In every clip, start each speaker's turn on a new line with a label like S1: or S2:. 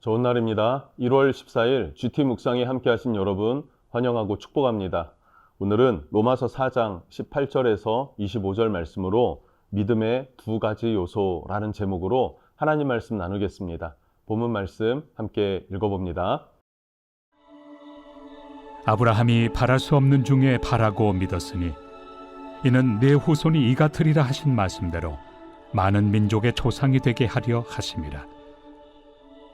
S1: 좋은 날입니다. 1월 14일 GT 묵상에 함께 하신 여러분 환영하고 축복합니다. 오늘은 로마서 4장 18절에서 25절 말씀으로 믿음의 두 가지 요소라는 제목으로 하나님 말씀 나누겠습니다. 본문 말씀 함께 읽어봅니다.
S2: 아브라함이 바랄 수 없는 중에 바라고 믿었으니 이는 내 후손이 이 같으리라 하신 말씀대로 많은 민족의 조상이 되게 하려 하심이라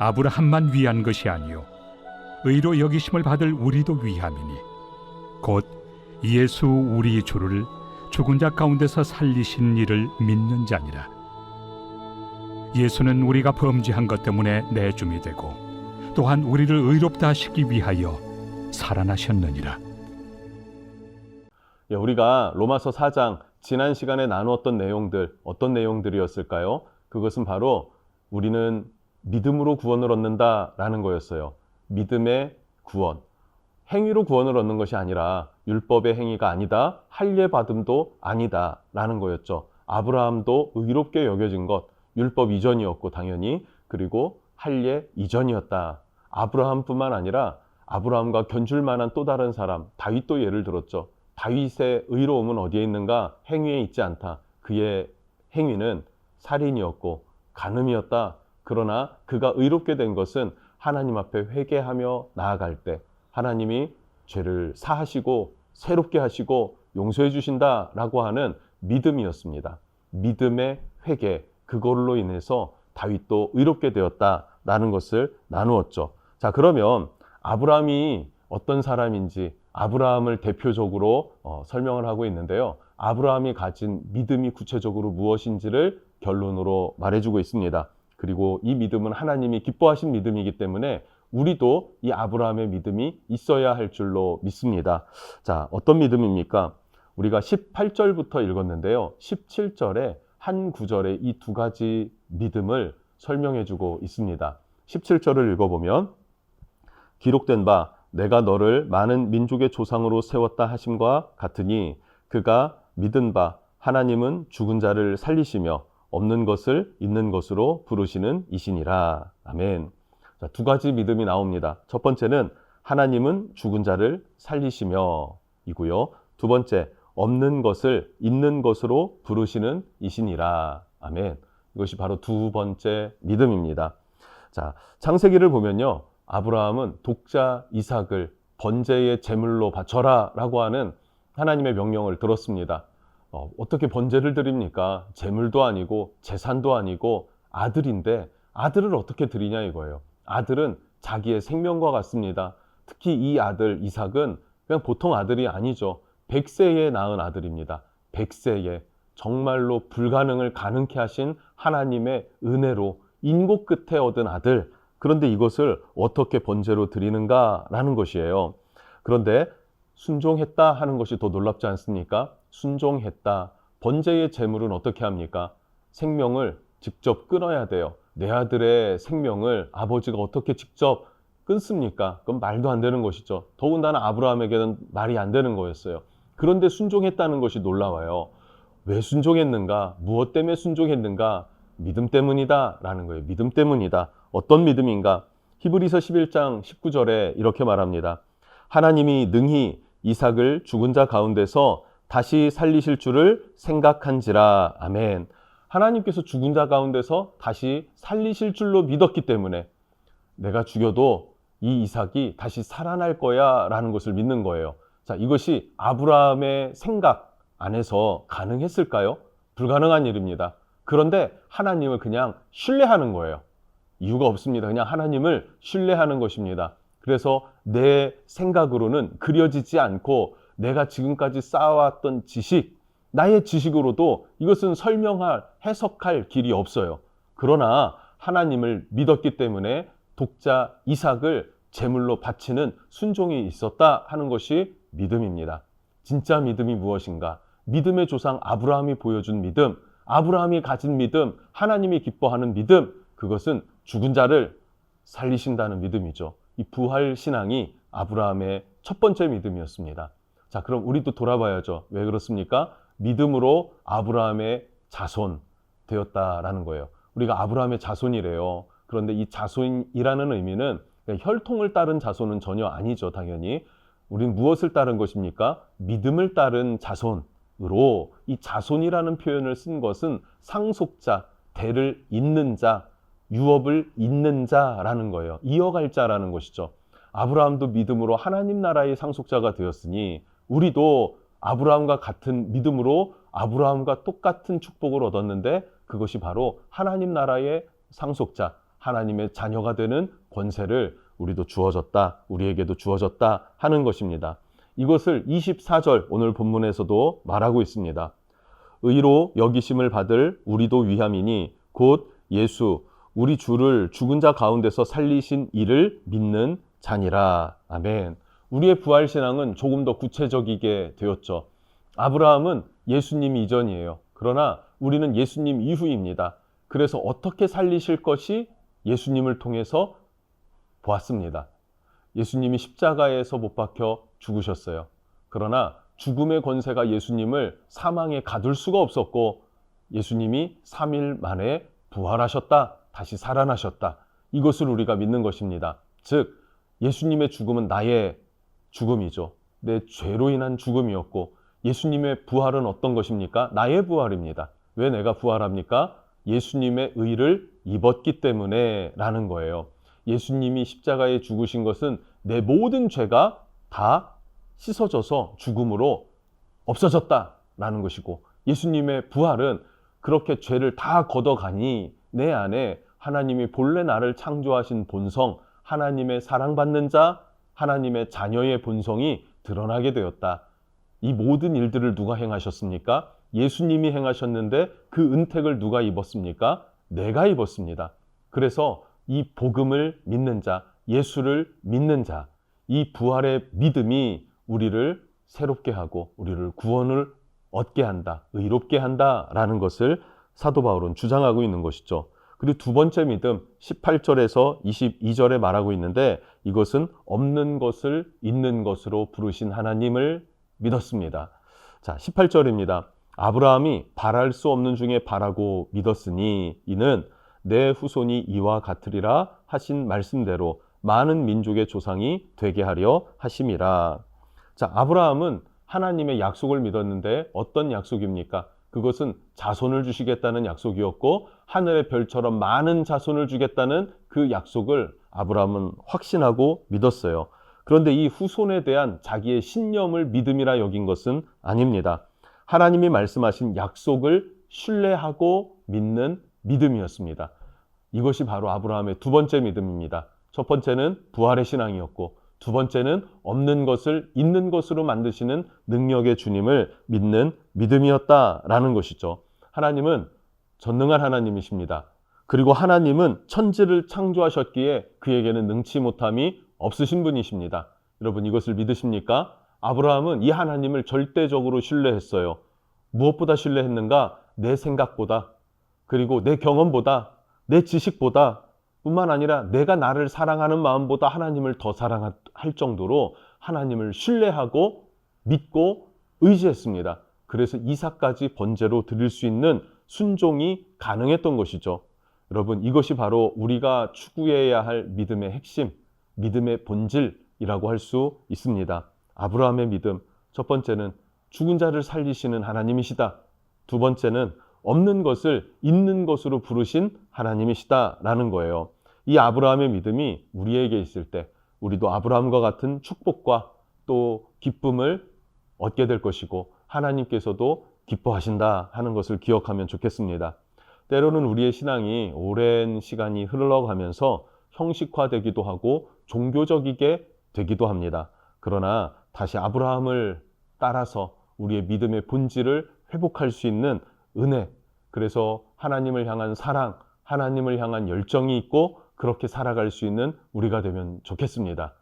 S2: 아브라함만 위한 것이 아니요 의로 여기심을 받을 우리도 위함이니 곧 예수 우리 주를 죽은 자 가운데서 살리신 이를 믿는 자니라 예수는 우리가 범죄한 것 때문에 내줌이 되고 또한 우리를 의롭다 하시기 위하여 살아나셨느니라.
S1: 예, 우리가 로마서 4장 지난 시간에 나누었던 내용들 어떤 내용들이었을까요? 그것은 바로 우리는 믿음으로 구원을 얻는다라는 거였어요. 믿음의 구원. 행위로 구원을 얻는 것이 아니라 율법의 행위가 아니다. 할례 받음도 아니다라는 거였죠. 아브라함도 의롭게 여겨진 것 율법 이전이었고 당연히 그리고 할례 이전이었다. 아브라함뿐만 아니라 아브라함과 견줄 만한 또 다른 사람 다윗도 예를 들었죠. 다윗의 의로움은 어디에 있는가? 행위에 있지 않다. 그의 행위는 살인이었고 간음이었다. 그러나 그가 의롭게 된 것은 하나님 앞에 회개하며 나아갈 때 하나님이 죄를 사하시고 새롭게 하시고 용서해 주신다라고 하는 믿음이었습니다. 믿음의 회개 그걸로 인해서 다윗도 의롭게 되었다라는 것을 나누었죠. 자, 그러면 아브라함이 어떤 사람인지 아브라함을 대표적으로 어, 설명을 하고 있는데요. 아브라함이 가진 믿음이 구체적으로 무엇인지를 결론으로 말해주고 있습니다. 그리고 이 믿음은 하나님이 기뻐하신 믿음이기 때문에 우리도 이 아브라함의 믿음이 있어야 할 줄로 믿습니다. 자, 어떤 믿음입니까? 우리가 18절부터 읽었는데요. 17절에 한 구절에 이 두 가지 믿음을 설명해 주고 있습니다. 17절을 읽어보면 기록된 바 내가 너를 많은 민족의 조상으로 세웠다 하심과 같으니 그가 믿은 바 하나님은 죽은 자를 살리시며 없는 것을 있는 것으로 부르시는 이신이라. 아멘. 자, 두 가지 믿음이 나옵니다. 첫 번째는 하나님은 죽은 자를 살리시며 이고요. 두 번째, 없는 것을 있는 것으로 부르시는 이신이라. 아멘. 이것이 바로 두 번째 믿음입니다. 자, 창세기를 보면요. 아브라함은 독자 이삭을 번제의 제물로 바쳐라 라고 하는 하나님의 명령을 들었습니다. 어, 어떻게 번제를 드립니까? 제물도 아니고 재산도 아니고 아들인데 아들을 어떻게 드리냐 이거예요. 아들은 자기의 생명과 같습니다. 특히 이 아들 이삭은 그냥 보통 아들이 아니죠. 100세에 낳은 아들입니다. 100세에 정말로 불가능을 가능케 하신 하나님의 은혜로 인고 끝에 얻은 아들. 그런데 이것을 어떻게 번제로 드리는가라는 것이에요. 그런데 순종했다 하는 것이 더 놀랍지 않습니까? 순종했다. 번제의 제물은 어떻게 합니까? 생명을 직접 끊어야 돼요. 내 아들의 생명을 아버지가 어떻게 직접 끊습니까? 그건 말도 안 되는 것이죠. 더군다나 아브라함에게는 말이 안 되는 거였어요. 그런데 순종했다는 것이 놀라워요. 왜 순종했는가? 무엇 때문에 순종했는가? 믿음 때문이다. 라는 거예요. 믿음 때문이다. 어떤 믿음인가? 히브리서 11장 19절에 이렇게 말합니다. 하나님이 능히 이삭을 죽은 자 가운데서 다시 살리실 줄을 생각한지라. 아멘. 하나님께서 죽은 자 가운데서 다시 살리실 줄로 믿었기 때문에 내가 죽여도 이 이삭이 다시 살아날 거야 라는 것을 믿는 거예요. 자, 이것이 아브라함의 생각 안에서 가능했을까요? 불가능한 일입니다. 그런데 하나님을 그냥 신뢰하는 거예요. 이유가 없습니다. 그냥 하나님을 신뢰하는 것입니다. 그래서 내 생각으로는 그려지지 않고 내가 지금까지 쌓아왔던 지식, 나의 지식으로도 이것은 설명할, 해석할 길이 없어요. 그러나 하나님을 믿었기 때문에 독자 이삭을 제물로 바치는 순종이 있었다 하는 것이 믿음입니다. 진짜 믿음이 무엇인가? 믿음의 조상 아브라함이 보여준 믿음, 아브라함이 가진 믿음, 하나님이 기뻐하는 믿음, 그것은 죽은 자를 살리신다는 믿음이죠. 이 부활 신앙이 아브라함의 첫 번째 믿음이었습니다. 자, 그럼 우리도 돌아봐야죠. 왜 그렇습니까? 믿음으로 아브라함의 자손 되었다라는 거예요. 우리가 아브라함의 자손이래요. 그런데 이 자손이라는 의미는 그냥 혈통을 따른 자손은 전혀 아니죠, 당연히. 우린 무엇을 따른 것입니까? 믿음을 따른 자손으로 이 자손이라는 표현을 쓴 것은 상속자, 대를 잇는 자, 유업을 잇는 자라는 거예요. 이어갈 자라는 것이죠. 아브라함도 믿음으로 하나님 나라의 상속자가 되었으니 우리도 아브라함과 같은 믿음으로 아브라함과 똑같은 축복을 얻었는데 그것이 바로 하나님 나라의 상속자, 하나님의 자녀가 되는 권세를 우리도 주어졌다, 우리에게도 주어졌다 하는 것입니다. 이것을 24절 오늘 본문에서도 말하고 있습니다. 의로 여기심을 받을 우리도 위함이니 곧 예수 우리 주를 죽은 자 가운데서 살리신 이를 믿는 자니라. 아멘. 우리의 부활 신앙은 조금 더 구체적이게 되었죠. 아브라함은 예수님 이전이에요. 그러나 우리는 예수님 이후입니다. 그래서 어떻게 살리실 것이 예수님을 통해서 보았습니다. 예수님이 십자가에서 못 박혀 죽으셨어요. 그러나 죽음의 권세가 예수님을 사망에 가둘 수가 없었고 예수님이 3일 만에 부활하셨다. 다시 살아나셨다. 이것을 우리가 믿는 것입니다. 즉, 예수님의 죽음은 나의 죽음이죠. 내 죄로 인한 죽음이었고, 예수님의 부활은 어떤 것입니까? 나의 부활입니다. 왜 내가 부활합니까? 예수님의 의를 입었기 때문에 라는 거예요. 예수님이 십자가에 죽으신 것은 내 모든 죄가 다 씻어져서 죽음으로 없어졌다 라는 것이고 예수님의 부활은 그렇게 죄를 다 걷어가니 내 안에 하나님이 본래 나를 창조하신 본성, 하나님의 사랑받는 자, 하나님의 자녀의 본성이 드러나게 되었다. 이 모든 일들을 누가 행하셨습니까? 예수님이 행하셨는데 그 은택을 누가 입었습니까? 내가 입었습니다. 그래서 이 복음을 믿는 자, 예수를 믿는 자, 이 부활의 믿음이 우리를 새롭게 하고 우리를 구원을 얻게 한다, 의롭게 한다라는 것을 사도 바울은 주장하고 있는 것이죠. 그리고 두 번째 믿음 18절에서 22절에 말하고 있는데 이것은 없는 것을 있는 것으로 부르신 하나님을 믿었습니다. 자, 18절입니다. 아브라함이 바랄 수 없는 중에 바라고 믿었으니 이는 내 후손이 이와 같으리라 하신 말씀대로 많은 민족의 조상이 되게 하려 하심이라. 자, 아브라함은 하나님의 약속을 믿었는데 어떤 약속입니까? 그것은 자손을 주시겠다는 약속이었고 하늘의 별처럼 많은 자손을 주겠다는 그 약속을 아브라함은 확신하고 믿었어요. 그런데 이 후손에 대한 자기의 신념을 믿음이라 여긴 것은 아닙니다. 하나님이 말씀하신 약속을 신뢰하고 믿는 믿음이었습니다. 이것이 바로 아브라함의 두 번째 믿음입니다. 첫 번째는 부활의 신앙이었고 두 번째는 없는 것을 있는 것으로 만드시는 능력의 주님을 믿는 믿음이었다라는 것이죠. 하나님은 전능한 하나님이십니다. 그리고 하나님은 천지를 창조하셨기에 그에게는 능치 못함이 없으신 분이십니다. 여러분 이것을 믿으십니까? 아브라함은 이 하나님을 절대적으로 신뢰했어요. 무엇보다 신뢰했는가? 내 생각보다 그리고 내 경험보다 내 지식보다 뿐만 아니라 내가 나를 사랑하는 마음보다 하나님을 더 사랑할 정도로 하나님을 신뢰하고 믿고 의지했습니다. 그래서 이삭까지 번제로 드릴 수 있는 순종이 가능했던 것이죠. 여러분, 이것이 바로 우리가 추구해야 할 믿음의 핵심, 믿음의 본질이라고 할 수 있습니다. 아브라함의 믿음. 첫 번째는 죽은 자를 살리시는 하나님이시다. 두 번째는 없는 것을 있는 것으로 부르신 하나님이시다라는 거예요. 이 아브라함의 믿음이 우리에게 있을 때 우리도 아브라함과 같은 축복과 또 기쁨을 얻게 될 것이고 하나님께서도 기뻐하신다 하는 것을 기억하면 좋겠습니다. 때로는 우리의 신앙이 오랜 시간이 흘러가면서 형식화되기도 하고 종교적이게 되기도 합니다. 그러나 다시 아브라함을 따라서 우리의 믿음의 본질을 회복할 수 있는 은혜, 그래서 하나님을 향한 사랑, 하나님을 향한 열정이 있고 그렇게 살아갈 수 있는 우리가 되면 좋겠습니다.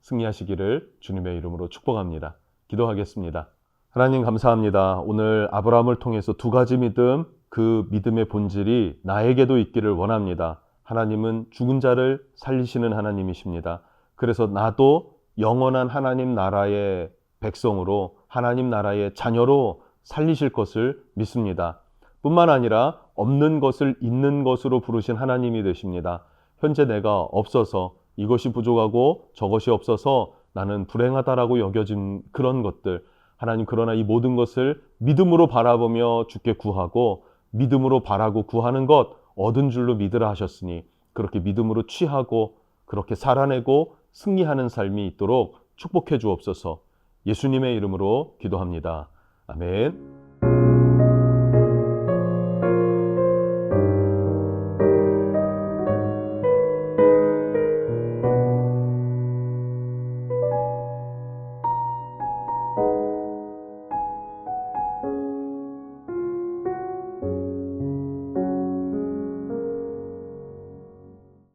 S1: 승리하시기를 주님의 이름으로 축복합니다. 기도하겠습니다. 하나님 감사합니다. 오늘 아브라함을 통해서 두 가지 믿음, 그 믿음의 본질이 나에게도 있기를 원합니다. 하나님은 죽은 자를 살리시는 하나님이십니다. 그래서 나도 영원한 하나님 나라의 백성으로 하나님 나라의 자녀로 살리실 것을 믿습니다. 뿐만 아니라 없는 것을 있는 것으로 부르신 하나님이 되십니다. 현재 내가 없어서 이것이 부족하고 저것이 없어서 나는 불행하다라고 여겨진 그런 것들. 하나님 그러나 이 모든 것을 믿음으로 바라보며 주께 구하고 믿음으로 바라고 구하는 것 얻은 줄로 믿으라 하셨으니 그렇게 믿음으로 취하고 그렇게 살아내고 승리하는 삶이 있도록 축복해 주옵소서 예수님의 이름으로 기도합니다. 아멘.